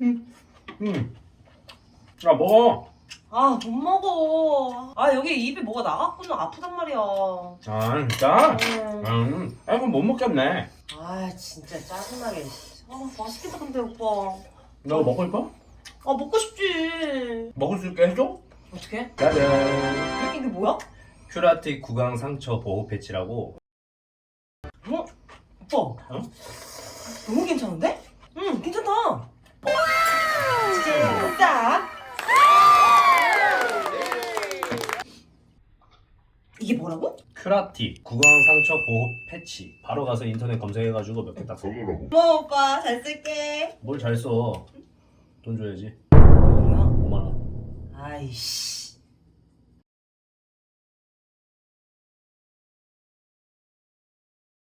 음. 야 먹어. 아, 못 먹어. 아, 여기 입에 뭐가 나갔구나. 아프단 말이야. 아 진짜? 음. 음. 아 그럼 못 먹겠네. 아, 진짜 짜증나게. 아, 맛있겠다, 근데, 오빠. 너 먹을 거? 아, 먹고 싶지. 먹을 수 있게 해줘? 어떻게? 짜잔. 이게 뭐야? 큐라틱 구강 상처 보호 패치라고. 어? 오빠. 너무 괜찮은데? 이게 뭐라고? 큐라틱 구강 상처 보호 패치. 바로 가서 인터넷 검색해가지고 몇 개 딱 써. 고마워, 오빠. 잘 쓸게. 뭘 잘 써? 돈 줘야지. 뭐야? 5만 원. 아이씨.